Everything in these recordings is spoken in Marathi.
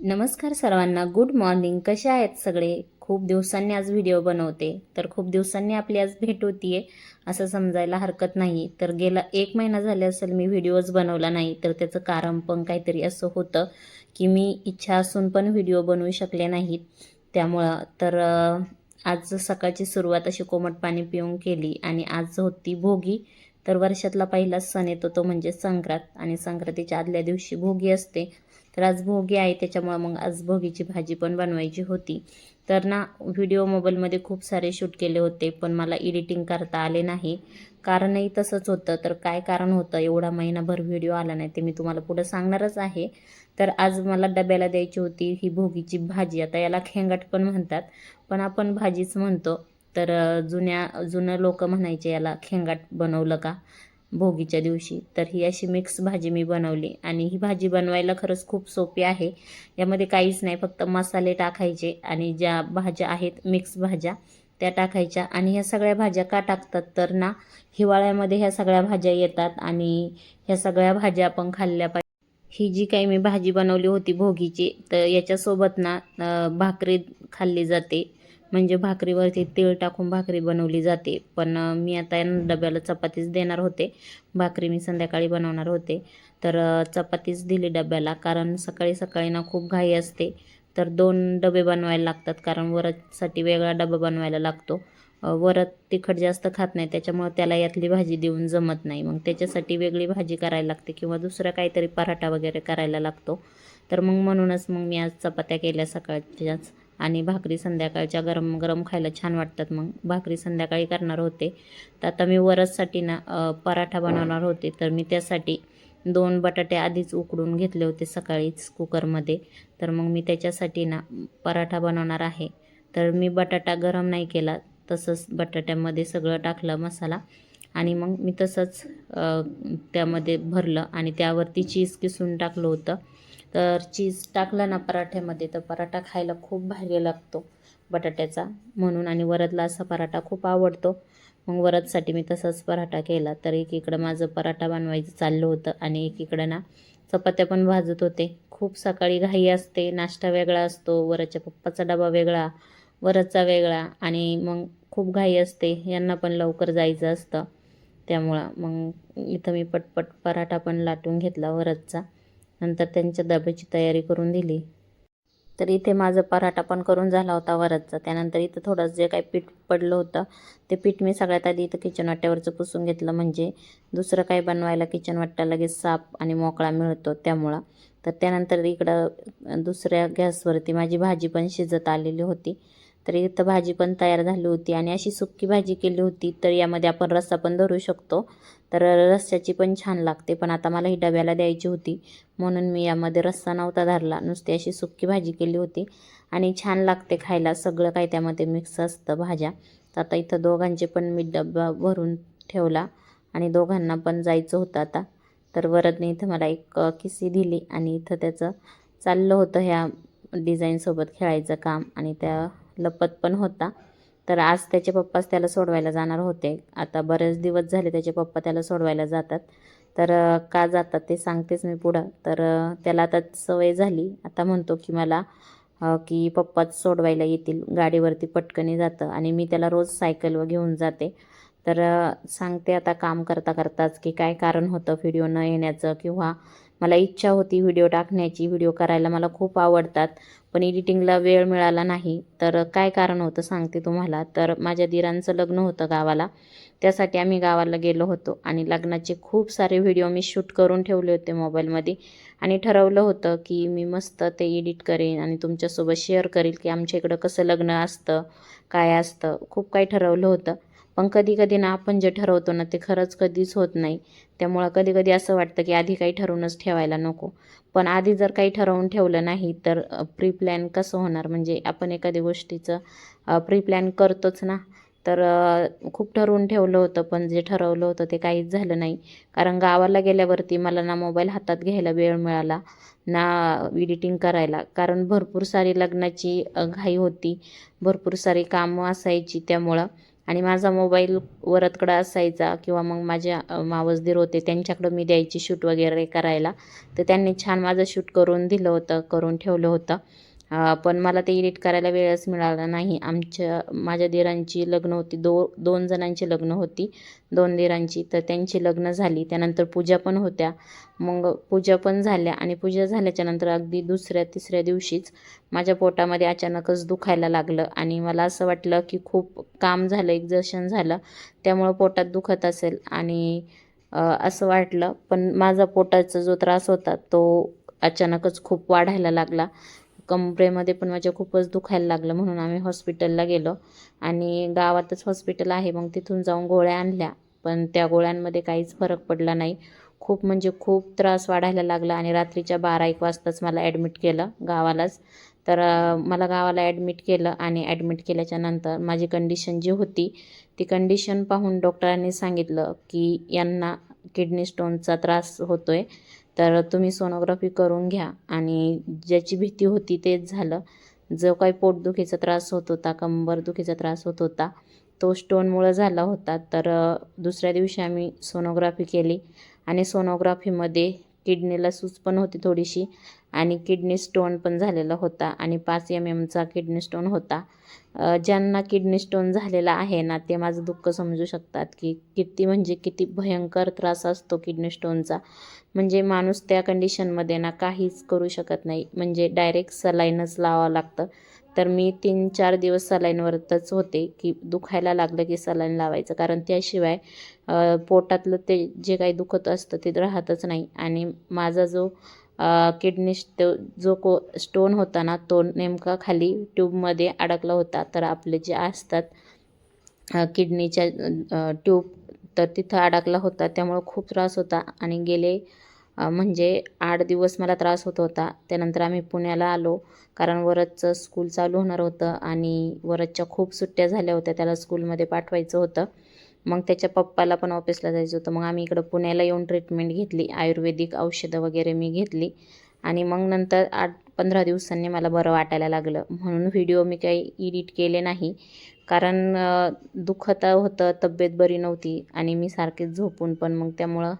नमस्कार सर्वांना गुड मॉर्निंग कसे आहेत सगळे? खूप दिवसांनी आज व्हिडिओ बनवते. तर खूप दिवसांनी आपली आज भेट होतीये असं समजायला हरकत नाही तर गेला एक महिना झाले असेल मी व्हिडिओज बनवला नाही तर त्याचं कारण पण काहीतरी असं होतं की मी इच्छा असून पण व्हिडिओ बनवू शकले नाहीत. त्यामुळं तर आज सकाळची सुरुवात अशी कोमट पाणी पिऊन केली आणि आज होती भोगी. तर वर्षातला पहिलाच सण येतो तो म्हणजे संक्रांत. आणि संक्रांतीच्या आदल्या दिवशी भोगी असते. तर आज भोगी आहे त्याच्यामुळं मग आज भोगीची भाजी पण बनवायची होती. तर ना व्हिडिओ मोबाईलमध्ये खूप सारे शूट केले होते पण मला एडिटिंग करता आले नाही. कारणही तसंच होतं. तर काय कारण होतं? एवढा महिनाभर व्हिडिओ आला नाही ते मी तुम्हाला पुढं सांगणारच आहे. तर आज मला डब्याला द्यायची होती ही भोगीची भाजी. आता याला खेंगट पण म्हणतात. पण आपण भाजीच म्हणतो. तर जुन्या जुनं लोक म्हणायचे याला खेंगाट बनवलं का? भोगीच्या दिवशी. तर ही अशी मिक्स भाजी मी बनवली. आणि ही भाजी बनवायला खरंच खूप सोपी आहे. यामध्ये काहीच नाही फक्त मसाले टाकायचे आणि ज्या भाज्या आहेत मिक्स भाज्या त्या टाकायच्या. आणि ह्या सगळ्या भाज्या का टाकतात? तर ना हिवाळ्यामध्ये ह्या सगळ्या भाज्या येतात आणि ह्या सगळ्या भाज्या आपण खाल्ल्या पाहिजे. ही जी काही मी भाजी बनवली होती भोगीची तर याच्यासोबत ना भाकरी खाल्ली जाते. म्हणजे भाकरीवरती तीळ टाकून भाकरी बनवली जाते. पण मी आता डब्याला चपातीच देणार होते. भाकरी मी संध्याकाळी बनवणार होते. तर चपातीच दिली डब्याला कारण सकाळी सकाळी ना खूप घाई असते. तर दोन डबे बनवायला लागतात कारण वरदसाठी वेगळा डबा बनवायला लागतो. वरत वरद तिखट जास्त खात नाही त्याच्यामुळे त्याला यातली भाजी देऊन जमत नाही. मग त्याच्यासाठी वेगळी भाजी करायला लागते किंवा दुसरा काहीतरी पराठा वगैरे करायला लागतो. तर मग म्हणूनच मग मी आज चपात्या केल्या सकाळच्याच. आणि भाकरी संध्याकाळच्या गरम गरम खायला छान वाटतात मग. भाकरी संध्याकाळी करणार होते. तर आता मी वरससाठी ना पराठा बनवणार होते. तर मी त्यासाठी दोन बटाटे आधीच उकडून घेतले होते सकाळीच कुकरमध्ये. तर मग मी त्याच्यासाठी ना पराठा बनवणार आहे. तर मी बटाटा गरम नाही केला. तसंच बटाट्यामध्ये सगळं टाकलं मसाला. आणि मग मी तसंच त्यामध्ये भरलं आणि त्यावरती चीज किसून टाकलं होतं. तर चीज टाकलं ना पराठ्यामध्ये तर पराठा खायला खूप भारी लागतो बटाट्याचा. म्हणून आणि वरदला असा पराठा खूप आवडतो. मग वरदसाठी मी तसाच पराठा केला. तर एकीकडं माझं पराठा बनवायचं चाललं होतं आणि एकीकडं ना चपात्या पण भाजत होते. खूप सकाळी घाई असते नाश्ता वेगळा असतो वरच्या पप्पाचा डबा वेगळा वरदचा वेगळा आणि मग खूप घाई असते. यांना पण लवकर जायचं असतं. त्यामुळं मग इथं मी पटपट पराठा पण लाटून घेतला वरदचा. नंतर त्यांच्या डब्याची तयारी करून दिली. तर इथे माझं पराठा पण करून झाला होता वरदचा त्यानंतर इथं थोडंसं जे काही पीठ पडलं होतं ते पीठ मी सगळ्यात आधी इथं किचन वाट्यावरचं पुसून घेतलं. म्हणजे दुसरं काही बनवायला किचन वाट्या लगेच साफ आणि मोकळा मिळतो त्यामुळं. तर त्यानंतर इकडं दुसऱ्या गॅसवरती माझी भाजी पण शिजत आलेली होती. तर इथं भाजी पण तयार झाली होती आणि अशी सुक्की भाजी केली होती तर यामध्ये आपण रस्सा पण धरू शकतो. तर रस्स्याची पण छान लागते पण आता मला ही डब्याला द्यायची होती म्हणून मी यामध्ये रस्सा नव्हता धरला. नुसती अशी सुक्की भाजी केली होती आणि छान लागते खायला सगळं काही त्यामध्ये मिक्स असतं भाज्या. तर आता इथं दोघांचे पण मी डब्बा भरून ठेवला आणि दोघांना पण जायचं होतं आता. तर वरदने इथं मला एक किस्सी किसी दिली आणि इथं त्याचं चाललं होतं ह्या डिझाईनसोबत खेळायचं काम आणि त्या लपत पण होता. तर आज त्याचे पप्पाच त्याला सोडवायला जाणार होते. आता बरेच दिवस झाले त्याचे पप्पा त्याला सोडवायला जातात. तर का जातात ते सांगतेच मी पुढं. तर त्याला आता सवय झाली. आता म्हणतो की मला की पप्पाच सोडवायला येतील. गाडीवरती पटकनी जातं आणि मी त्याला रोज सायकलवर घेऊन जाते. तर सांगते आता काम करता करताच की काय कारण होतं व्हिडिओ न येण्याचं किंवा मला इच्छा होती व्हिडिओ टाकण्याची व्हिडिओ करायला मला खूप आवडतात पण एडिटिंगला वेळ मिळाला नाही. तर काय कारण होतं सांगते तुम्हाला. तर माझ्या दिरांचं लग्न होतं गावाला. त्यासाठी आम्ही गावाला गेलो होतो आणि लग्नाचे खूप सारे व्हिडिओ मी शूट करून ठेवले होते मोबाईलमध्ये. आणि ठरवलं होतं की मी मस्त ते एडिट करेन आणि तुमच्यासोबत शेअर करेल की आमच्या इकडं कसं लग्न असतं काय असतं. खूप काही ठरवलं होतं. पण कधी कधी ना आपण जे ठरवतो ना ते खरंच कधीच होत नाही. त्यामुळं कधी कधी असं वाटतं की आधी काही ठरवूनच ठेवायला नको. पण आधी जर काही ठरवून ठेवलं नाही तर प्री प्लॅन कसं होणार? म्हणजे आपण एखाद्या गोष्टीचं प्री प्लॅन करतोच ना. तर खूप ठरवून ठेवलं होतं पण जे ठरवलं होतं ते काहीच झालं नाही. कारण गावाला गेल्यावरती मला ना मोबाईल हातात घ्यायला वेळ मिळाला ना एडिटिंग करायला. कारण भरपूर सारी लग्नाची घाई होती. भरपूर सारी कामं असायची त्यामुळं. आणि माझा मोबाईल वरतकडं असायचा किंवा मग माझ्या मावसदीर होते त्यांच्याकडं मी द्यायची शूट वगैरे करायला. तर त्यांनी छान माझं शूट करून दिलं होतं करून ठेवलं होतं. पण मला ते एडिट करायला वेळच मिळाला नाही. आमच्या माझ्या दिरांची लग्न होती दो दोन जणांची लग्न होती दोन दिरांची. तर त्यांची लग्न झाली त्यानंतर पूजा पण होत्या. मग पूजा पण झाल्या आणि पूजा झाल्याच्यानंतर अगदी दुसऱ्या तिसऱ्या दिवशीच माझ्या पोटामध्ये अचानकच दुखायला लागलं. आणि मला असं वाटलं की खूप काम झालं एक्झर्शन झालं. त्यामुळं पोटात दुखत असेल. आणि असं वाटलं. पण माझा पोटाचा जो त्रास होता तो अचानकच खूप वाढायला लागला. कमरेमध्ये पण माझ्या खूपच दुखायला लागलं म्हणून आम्ही हॉस्पिटलला गेलो. आणि गावातच हॉस्पिटल आहे मग तिथून जाऊन गोळ्या आणल्या. पण त्या गोळ्यांमध्ये काहीच फरक पडला नाही. खूप म्हणजे खूप त्रास वाढायला लागला आणि रात्रीच्या बारा एक वाजताच मला ॲडमिट केलं गावालाच. तर मला गावाला ॲडमिट केलं आणि ॲडमिट केल्याच्यानंतर माझी कंडिशन जी होती ती कंडिशन पाहून डॉक्टरांनी सांगितलं की यांना किडनी स्टोनचा त्रास होतो आहे तर तुम्ही सोनोग्राफी करून घ्या. आणि ज्याची भीती होती तेच झालं. जो काही पोटदुखीचा त्रास होत होता कंबरदुखीचा त्रास होत होता तो स्टोनमुळं झाला होता. तर दुसऱ्या दिवशी आम्ही सोनोग्राफी केली. आणि सोनोग्राफीमध्ये किडनीला सूज पण होती थोडीशी आणि किडनी स्टोन पण झालेला होता आणि पाच एम एमचा किडनी स्टोन होता. ज्यांना किडनी स्टोन झालेला आहे ना ते माझं दुःख समजू शकतात की किती म्हणजे किती भयंकर त्रास असतो किडनी स्टोनचा म्हणजे माणूस त्या कंडिशनमध्ये ना काहीच करू शकत नाही. म्हणजे डायरेक्ट सलाईनच लावावं लागतं. तर मी तीन चार दिवस सलाईनवरतच होते की दुखायला लागलं की सलाईन लावायचं. कारण त्याशिवाय पोटातलं ते जे काही दुखत असतं ते राहतच नाही. आणि माझा जो किडनी स्टो जो को स्टोन होता ना तो नेमका खाली ट्यूबमध्ये अडकला होता. तर आपले जे असतात किडनीच्या ट्यूब तर तिथं अडकला होता. त्यामुळं खूप त्रास होता. आणि गेले म्हणजे आठ दिवस मला त्रास होत होता. त्यानंतर आम्ही पुण्याला आलो. कारण वरदचं स्कूल चालू होणार होतं आणि वरदच्या खूप सुट्ट्या झाल्या होत्या. त्याला स्कूलमध्ये पाठवायचं होतं. मग त्याच्या पप्पाला पण ऑफिसला जायचं होतं. मग आम्ही इकडं पुण्याला येऊन ट्रीटमेंट घेतली. आयुर्वेदिक औषधं वगैरे मी घेतली. आणि मग नंतर आठ पंधरा दिवसांनी मला बरं वाटायला लागलं. म्हणून व्हिडिओ मी काही एडिट केले नाही. कारण दुखत होतं तब्येत बरी नव्हती आणि मी सारखीच झोपून पण मग त्यामुळं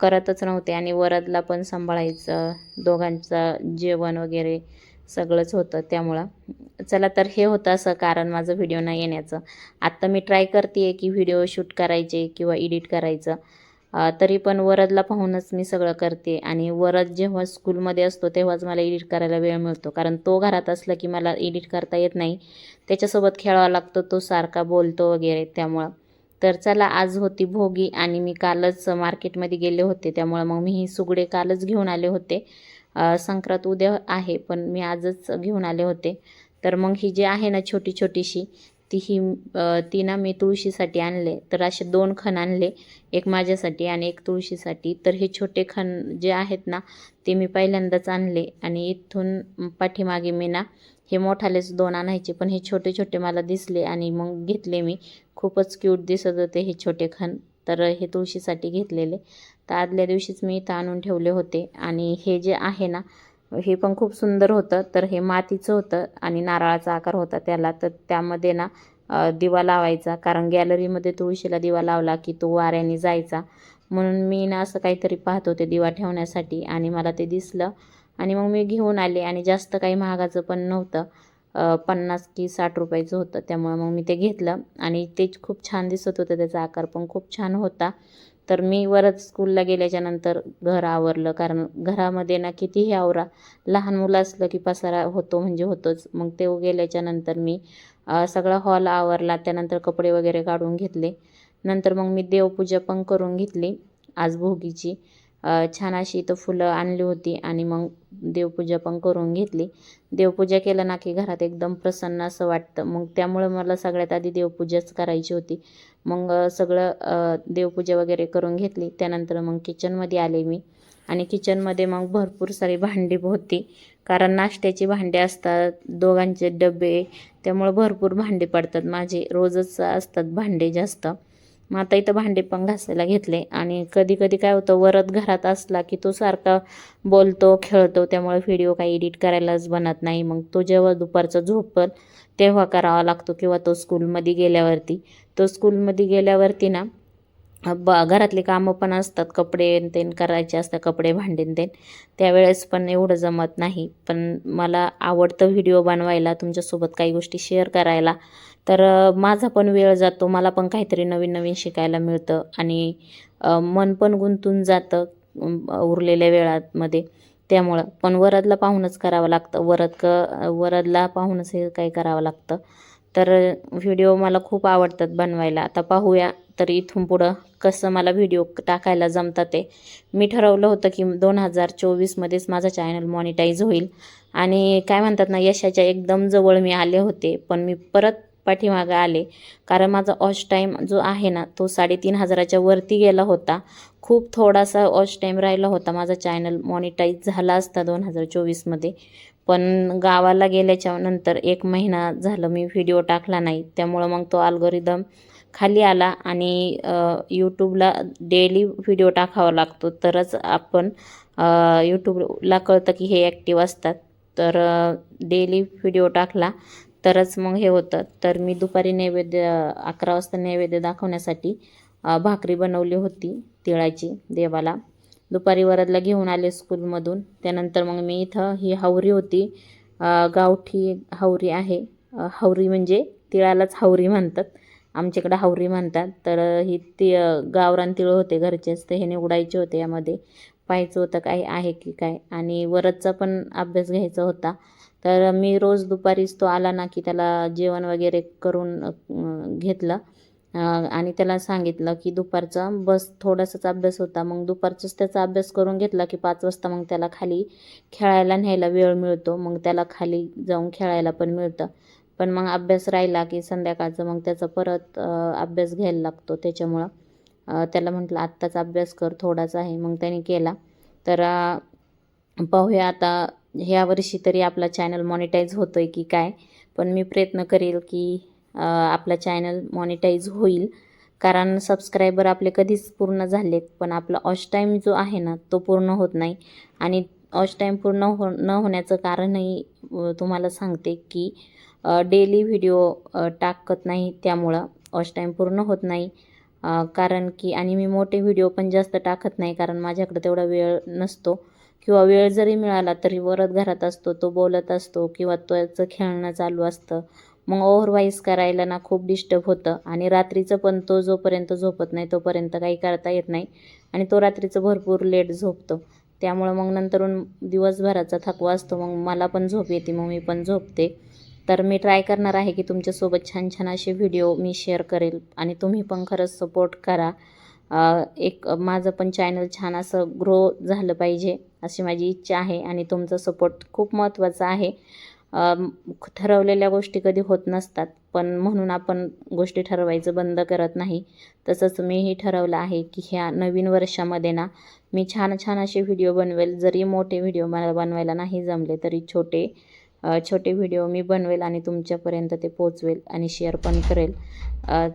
करतच नव्हते आणि वरदला पण सांभाळायचं दोघांचं जेवण वगैरे सगळंच होतं त्यामुळं. चला तर हे होतं असं कारण माझं व्हिडिओ नाही येण्याचं. आत्ता मी ट्राय करते आहे की व्हिडिओ शूट करायचे किंवा एडिट करायचं. तरी पण वरदला पाहूनच मी सगळं करते आणि वरद जेव्हा स्कूलमध्ये असतो तेव्हाच मला एडिट करायला वेळ मिळतो. कारण तो घरात असला की मला एडिट करता येत नाही. त्याच्यासोबत खेळावा लागतो तो सारखा बोलतो वगैरे त्यामुळं. तर चला आज होती भोगी आणि मी कालच मार्केटमध्ये गेले होते. त्यामुळं मग मी ही सुगडे कालच घेऊन आले होते. संक्रांत उद्या आहे पण मी आजच घेऊन आले होते. तर मग ही जी आहे ना छोटी छोटीशी ती ही ती ना मी तुळशीसाठी आणले. तर असे दोन खण आणले एक माझ्यासाठी आणि एक तुळशीसाठी. तर हे छोटे खण जे आहेत ना ते मी पहिल्यांदाच आणले. आणि इथून पाठीमागे मी ना हे मोठालेच दोन आणायचे. पण हे छोटे छोटे मला दिसले आणि मग घेतले मी. खूपच क्यूट दिसत होते हे छोटे खण. तर हे तुळशीसाठी घेतलेले. तर आदल्या दिवशीच मी इथं आणून ठेवले होते. आणि हे जे आहे ना हे पण खूप सुंदर होतं. तर हे मातीचं होतं आणि नारळाचा आकार होता त्याला. तर त्यामध्ये ना दिवा लावायचा. कारण गॅलरीमध्ये तुळशीला दिवा लावला की तो वाऱ्याने जायचा. म्हणून मी ना असं काहीतरी पाहत होते दिवा ठेवण्यासाठी आणि मला ते दिसलं. आणि मग मी घेऊन आले आणि जास्त काही महागाचं पण नव्हतं. पन्नास की साठ रुपयाचं होतं. त्यामुळे मग मी ते घेतलं. आणि ते खूप छान दिसत होतं. त्याचा आकार पण खूप छान होता. तर मी वरच स्कूलला गेल्याच्यानंतर घर आवरलं. कारण घरामध्ये ना कितीही आवरा लहान मुलं असलं की पसारा होतो म्हणजे होतोच. मग ते गेल्याच्यानंतर मी सगळा हॉल आवरला. त्यानंतर कपडे वगैरे काढून घेतले. नंतर मग मी देवपूजा पण करून घेतली आज भोगीची. छान अशी इथं फुलं आणली होती आणि मग देवपूजा पण करून घेतली. देवपूजा केलं ना की घरात एकदम प्रसन्न असं वाटतं. मग त्यामुळं मला सगळ्यात आधी देवपूजाच करायची होती. मग सगळं देवपूजा वगैरे करून घेतली. त्यानंतर मग किचनमध्ये आले मी. आणि किचनमध्ये मग भरपूर सारी भांडी होती. कारण नाश्त्याची भांडी असतात दोघांचे डबे. त्यामुळं भरपूर भांडी पडतात. माझे रोजच असतात भांडे जास्त. मग आता इथं भांडे पण घासायला घेतले. आणि कधी कधी काय होतं वरत घरात असला की तो सारखा बोलतो खेळतो. त्यामुळे व्हिडिओ काही एडिट करायलाच बनत नाही. मग तो जेव्हा दुपारचा झोपल तेव्हा करावा लागतो किंवा तो स्कूलमध्ये गेल्यावरती. तो स्कूलमध्ये गेल्यावरती ना ब घरातली कामं पण असतात. कपडे तेन करायचे असतात कपडे भांडेन तेन. त्यावेळेस पण एवढं जमत नाही. पण मला आवडतं व्हिडिओ बनवायला. तुमच्यासोबत काही गोष्टी शेअर करायला. तर माझा पण वेळ जातो मला पण काहीतरी नवीन नवीन शिकायला मिळतं आणि मन पण गुंतून जातं उरलेल्या वेळामध्ये. त्यामुळं पण वरदला पाहूनच करावं लागतं. वरद क वरदला पाहूनच हे काही करावं लागतं. तर व्हिडिओ मला खूप आवडतात बनवायला. आता पाहूया तर इथून पुढं कसं मला व्हिडिओ टाकायला जमतात ते. मी ठरवलं होतं की दोन हजार चोवीसमध्येच माझा चॅनल मॉनिटाईज होईल. आणि काय म्हणतात ना यशाच्या एकदम जवळ मी आले होते पण मी परत पाठीमागं आले. कारण माझा ऑच टाईम जो आहे ना तो साडेतीन हजाराच्या वरती गेला होता. खूप थोडासा ऑच टाईम राहिला होता. माझा चॅनल मॉनिटाईज झाला असता दोन हजार चोवीसमध्ये पण गावाला गेल्याच्यानंतर एक महिना झालं मी व्हिडिओ टाकला नाही. त्यामुळं मग तो अल्गोरिदम खाली आला आणि यूट्यूबला डेली व्हिडिओ टाकावा लागतो. तरच आपण यूट्यूबला कळतं की हे ॲक्टिव्ह असतात. तर डेली व्हिडिओ टाकला. तरच मग हे होतं. तर मी दुपारी नैवेद्य अकरा वाजता नैवेद्य दाखवण्यासाठी भाकरी बनवली होती तिळाची देवाला. दुपारी वरदला घेऊन आले स्कूलमधून. त्यानंतर मग मी इथं ही हावरी होती. गावठी हावरी आहे. हावरी म्हणजे तिळालाच हावरी म्हणतात. आमच्याकडे हावरी म्हणतात. तर ही ति गावरान तिळ होते घरचेच ते हे निवडायचे होते यामध्ये. पाहायचं होतं काय आहे की काय. आणि वरदचा पण अभ्यास घ्यायचा होता. तर मी रोज दुपारीच तो आला ना की त्याला जेवण वगैरे करून घेतलं. आणि त्याला सांगितलं की दुपारचा बस थोडासाच अभ्यास होता. मग दुपारचाच त्याचा अभ्यास करून घेतला की पाच वाजता मग त्याला खाली खेळायला न्यायला वेळ मिळतो. मग त्याला खाली जाऊन खेळायला पण मिळतं. पण मग अभ्यास राहिला की संध्याकाळचं मग त्याचा परत अभ्यास घ्यायला लागतो त्याच्यामुळं. त्याला म्हटलं आत्ताच अभ्यास कर थोडाच आहे. मग त्याने केला. तर पाहूया आता ह्या वर्षी तरी आपला चॅनल मॉनिटाईज होतो आहे की काय? पण मी प्रयत्न करेल की आपला चॅनल मॉनिटाईज होईल. कारण सबस्क्रायबर आपले कधीच पूर्ण झालेत पण आपला ऑश टाईम जो आहे ना तो पूर्ण होत नाही. आणि ऑश टाईम पूर्ण हो न होण्याचं कारणही तुम्हाला सांगते की डेली व्हिडिओ टाकत नाही. त्यामुळं ऑश टाईम पूर्ण होत नाही. कारण की आणि मी मोठे व्हिडिओ पण जास्त टाकत नाही कारण माझ्याकडे तेवढा वेळ नसतो. किंवा वेळ जरी मिळाला तरी वरद घरात असतो तो बोलत असतो किंवा त्याचं खेळणं चालू असतं. मग ओव्हरवाईज करायला ना खूप डिस्टर्ब होतं आणि रात्रीचं पण तो जोपर्यंत झोपत नाही तोपर्यंत काही करता येत नाही आणि तो रात्रीचं भरपूर लेट झोपतो. त्यामुळं मग नंतरून दिवसभराचा थकवा असतो मग मला पण झोप येते मग मी पण झोपते. तर मी ट्राय करणार आहे की तुमच्यासोबत छान छान असे व्हिडिओ मी शेअर करेल आणि तुम्ही पण खरंच सपोर्ट करा. एक माझं पण चॅनल छान असं ग्रो झालं पाहिजे अशी माझी इच्छा आहे आणि तुमचा सपोर्ट खूप महत्त्वाचा आहे. ठरवलेल्या गोष्टी कधी होत नसतात पण म्हणून आपण गोष्टी ठरवायचं बंद करत नाही. तसंच मीही ठरवलं आहे की ह्या नवीन वर्षामध्ये ना मी छान छान असे व्हिडिओ बनवेल. जरी मोठे व्हिडिओ मला बनवायला नाही जमले तरी छोटे छोटे व्हिडिओ मी बनवेल आणि तुमच्यापर्यंत ते पोचवेल आणि शेअर पण करेल.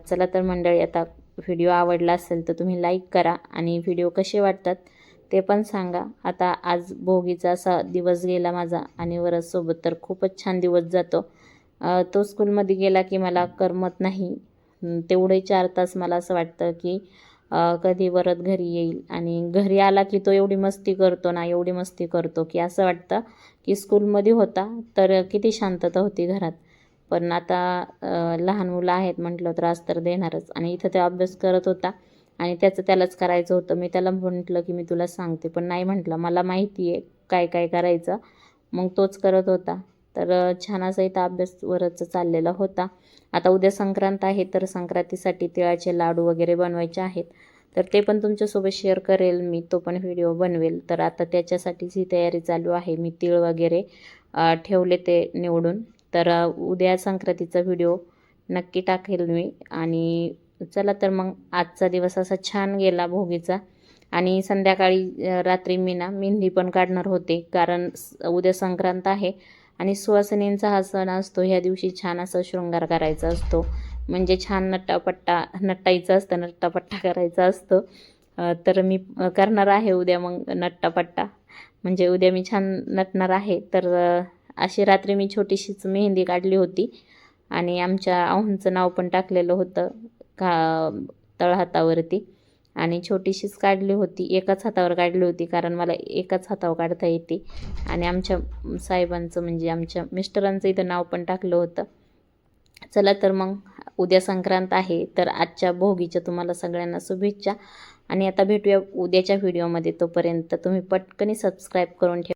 चला तर मंडळी आता व्हिडिओ आवडला असेल तर तुम्ही लाईक करा आणि व्हिडिओ कसे वाटतात ते पण सांगा. आता आज भोगीचा असा दिवस गेला माझा आणि वरसोबत तर खूपच छान दिवस जातो. तो स्कूलमध्ये गेला की मला करमत नाही. तेवढे चार तास मला असं वाटतं की कधी वरत घरी येईल आणि घरी आला की तो एवढी मस्ती करतो ना एवढी मस्ती करतो की असं वाटतं की स्कूलमध्ये होता तर किती शांतता होती घरात. पण आता लहान मुलं आहेत म्हटलं त्रास तर देणारच. आणि इथं ते अभ्यास करत होता आणि त्याचं त्यालाच करायचं होतं. मी त्याला म्हटलं की मी तुला सांगते. पण नाही म्हटलं. मला माहिती आहे काय काय करायचं. मग तोच करत होता. तर छान असा इथं अभ्यासवरच चाललेला होता. आता उद्या संक्रांत आहे तर संक्रांतीसाठी तिळाचे लाडू वगैरे बनवायचे आहेत. तर ते पण तुमच्यासोबत शेअर करेल मी. तो पण व्हिडिओ बनवेल. तर आता त्याच्यासाठीच ही तयारी चालू आहे. मी तिळ वगैरे ठेवले ते निवडून. तर उद्या संक्रांतीचा व्हिडिओ नक्की टाकेल मी आणि चला तर मग आजचा दिवस असा छान गेला भोगीचा. आणि संध्याकाळी रात्री मी ना मेहंदी पण काढणार होते कारण स- उद्या संक्रांत आहे आणि सुवासिनींचा हा सण असतो. ह्या दिवशी छान असा शृंगार करायचा असतो. म्हणजे छान नट्टापट्टा नटायचं असतं नट्टापट्टा करायचा असतो. तर मी करणार आहे उद्या मग नट्टापट्टा. म्हणजे उद्या मी छान नटणार आहे. तर अशी रात्री मी छोटीशीच मेहंदी काढली होती आणि आमच्या आहोंचं नाव पण टाकलेलं होतं का तळहातावरती आणि छोटीशीच काढली होती एकाच हातावर काढली होती कारण मला एकाच हातावर काढता येते. आणि आमच्या साहेबांचं म्हणजे आमच्या मिस्टरांचं इथं नाव पण टाकलं होतं. चला तर मग उद्या संक्रांत आहे तर आजच्या भोगीच्या तुम्हाला सगळ्यांना शुभेच्छा. आणि आता भेटूया उद्याच्या व्हिडिओमध्ये तोपर्यंत तुम्ही पटकनी सबस्क्राईब करून ठेवा.